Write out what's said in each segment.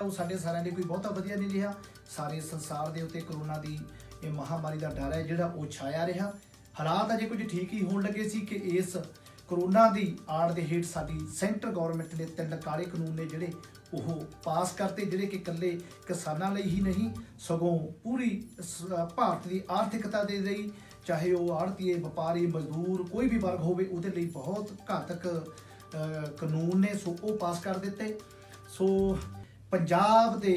ਉਹ ਸਾਡੇ ਸਾਰਿਆਂ ਲਈ ਕੋਈ ਬਹੁਤਾ ਵਧੀਆ ਨਹੀਂ ਰਿਹਾ। ਸਾਰੇ ਸੰਸਾਰ ਦੇ ਉੱਤੇ ਕਰੋਨਾ ਦੀ ਇਹ ਮਹਾਮਾਰੀ ਦਾ ਡਰ ਹੈ, ਜਿਹੜਾ ਉਹ ਛਾਇਆ ਰਿਹਾ। ਹਾਲਾਤ ਅਜੇ ਕੁਝ ਠੀਕ ਹੀ ਹੋਣ ਲੱਗੇ ਸੀ ਕਿ ਇਸ ਕਰੋਨਾ ਦੀ ਆੜ ਦੇ ਹੇਠ ਸਾਡੀ ਸੈਂਟਰ ਗਵਰਨਮੈਂਟ ਨੇ ਤਿੰਨ ਕਾਲੇ ਕਾਨੂੰਨ ਨੇ ਜਿਹੜੇ ਉਹ ਪਾਸ ਕਰਤੇ, ਜਿਹੜੇ ਕਿ ਇਕੱਲੇ ਕਿਸਾਨਾਂ ਲਈ ਹੀ ਨਹੀਂ, ਸਗੋਂ ਪੂਰੀ ਭਾਰਤ ਦੀ ਆਰਥਿਕਤਾ ਦੇ ਲਈ, ਚਾਹੇ ਉਹ ਆੜਤੀਏ, ਵਪਾਰੀ, ਮਜ਼ਦੂਰ, ਕੋਈ ਵੀ ਵਰਗ ਹੋਵੇ, ਉਹਦੇ ਲਈ ਬਹੁਤ ਘਾਤਕ ਕਾਨੂੰਨ ਨੇ, ਸੋ ਉਹ ਪਾਸ ਕਰ ਦਿੱਤੇ। ਸੋ ਪੰਜਾਬ ਦੇ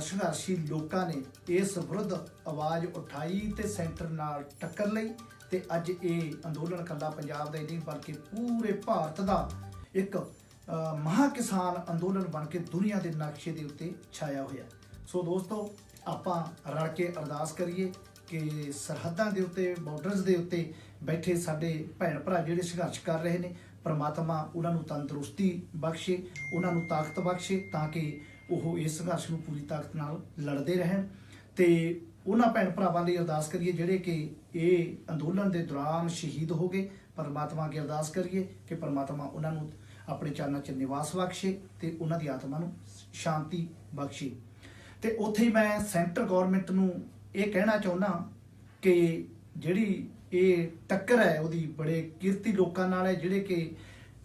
ਸੰਘਰਸ਼ੀ ਲੋਕਾਂ ਨੇ ਇਸ ਵਿਰੁੱਧ ਆਵਾਜ਼ ਉਠਾਈ ਤੇ ਸੈਂਟਰ ਨਾਲ ਟੱਕਰ ਲਈ ਤੇ ਅੱਜ ਇਹ ਅੰਦੋਲਨ ਕੱਲਾ ਪੰਜਾਬ ਦਾ ਹੀ ਨਹੀਂ ਬਲਕਿ ਪੂਰੇ ਭਾਰਤ ਦਾ ਇੱਕ ਅ, ਮਹਾ ਕਿਸਾਨ ਅੰਦੋਲਨ ਬਣ ਕੇ ਦੁਨੀਆ ਦੇ ਨਕਸ਼ੇ ਦੇ ਉੱਤੇ ਛਾਇਆ ਹੋਇਆ। ਸੋ ਦੋਸਤੋ ਆਪਾਂ ਰਲ ਕੇ ਅਰਦਾਸ ਕਰੀਏ ਕਿ ਸਰਹੱਦਾਂ ਦੇ ਉੱਤੇ ਬਾਰਡਰਸ ਦੇ ਉੱਤੇ ਬੈਠੇ ਸਾਡੇ ਭੈਣ ਭਰਾ ਜਿਹੜੇ ਸੰਘਰਸ਼ ਕਰ ਰਹੇ ਨੇ ਪਰਮਾਤਮਾ ਉਹਨਾਂ ਨੂੰ ਤੰਦਰੁਸਤੀ ਬਖਸ਼ੇ ਉਹਨਾਂ ਨੂੰ ਤਾਕਤ ਬਖਸ਼ੇ ਤਾਂ ਕਿ ਉਹ ਇਸ ਸੰਘਰਸ਼ ਨੂੰ ਪੂਰੀ ਤਾਕਤ ਨਾਲ ਲੜਦੇ ਰਹਿਣ ਤੇ ਉਹਨਾਂ ਭੈਣ ਭਰਾਵਾਂ ਲਈ ਅਰਦਾਸ ਕਰੀਏ ਜਿਹੜੇ ਕਿ ਇਹ ਅੰਦੋਲਨ ਦੇ ਦੌਰਾਨ ਸ਼ਹੀਦ ਹੋ ਗਏ। ਪਰਮਾਤਮਾ ਅੱਗੇ ਅਰਦਾਸ ਕਰੀਏ ਕਿ ਪਰਮਾਤਮਾ ਉਹਨਾਂ ਨੂੰ ਆਪਣੇ ਚਰਨਾਂ 'ਚ ਨਿਵਾਸ ਬਖਸ਼ੇ ਤੇ ਉਹਨਾਂ ਦੀ ਆਤਮਾ ਨੂੰ ਸ਼ਾਂਤੀ ਬਖਸ਼ੇ। ਤੇ ਉੱਥੇ ਹੀ ਮੈਂ ਸੈਂਟਰ ਗਵਰਨਮੈਂਟ ਨੂੰ ਇਹ ਕਹਿਣਾ ਚਾਹੁੰਦਾ ਕਿ ਜਿਹੜੀ ਇਹ ਟੱਕਰ ਹੈ ਉਹਦੀ ਬੜੇ ਕਿਰਤੀ ਲੋਕਾਂ ਨਾਲ ਹੈ ਜਿਹੜੇ ਕਿ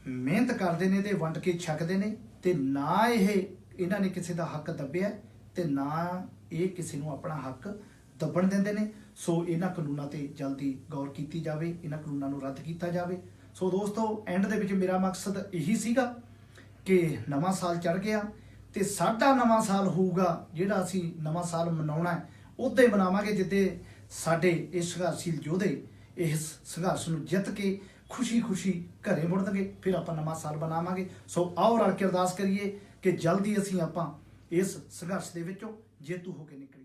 ਮਿਹਨਤ ਕਰਦੇ ਨੇ ਤੇ ਵੰਡ ਕੇ ਛਕਦੇ ਨੇ ਤੇ ਨਾ ਇਹ ਇਹਨਾਂ ਨੇ ਕਿਸੇ ਦਾ ਹੱਕ ਦੱਬਿਆ ਤੇ ਨਾ ਇਹ ਕਿਸੇ ਨੂੰ ਆਪਣਾ ਹੱਕ ਦੱਬਣ ਦਿੰਦੇ ਨੇ। ਸੋ ਇਹਨਾਂ ਕਾਨੂੰਨਾਂ ਤੇ ਜਲਦੀ ਗੌਰ ਕੀਤੀ ਜਾਵੇ, ਇਹਨਾਂ ਕਾਨੂੰਨਾਂ ਨੂੰ ਰੱਦ ਕੀਤਾ ਜਾਵੇ। ਸੋ ਦੋਸਤੋ ਐਂਡ ਦੇ ਵਿੱਚ ਮੇਰਾ ਮਕਸਦ ਇਹੀ ਸੀਗਾ ਕਿ ਨਵਾਂ ਸਾਲ ਚੜ ਗਿਆ ਤੇ ਸਾਡਾ ਨਵਾਂ ਸਾਲ ਹੋਊਗਾ, ਜਿਹੜਾ ਅਸੀਂ ਨਵਾਂ ਸਾਲ ਮਨਾਉਣਾ ਹੈ ਉਦੋਂ ਹੀ ਮਨਾਵਾਂਗੇ ਜਿੱਦੇ ਸਾਡੇ ਇਹ ਸੰਘਰਸ਼ੀਲ ਯੋਧੇ ਇਸ ਸੰਘਰਸ਼ ਨੂੰ ਜਿੱਤ ਕੇ ਖੁਸ਼ੀ-ਖੁਸ਼ੀ ਘਰੇ ਮੁੜਨਗੇ, ਫਿਰ ਆਪਾਂ ਨਵਾਂ ਸਾਲ ਬਣਾਵਾਂਗੇ ਸੋ ਆਓ ਰਲ ਕੇ ਅਰਦਾਸ ਕਰੀਏ। ਕਿ ਜਲਦੀ ਅਸੀਂ ਆਪਾਂ ਇਸ ਸੰਘਰਸ਼ ਦੇ ਵਿੱਚੋਂ ਜੇਤੂ ਹੋ ਕੇ ਨਿਕਲ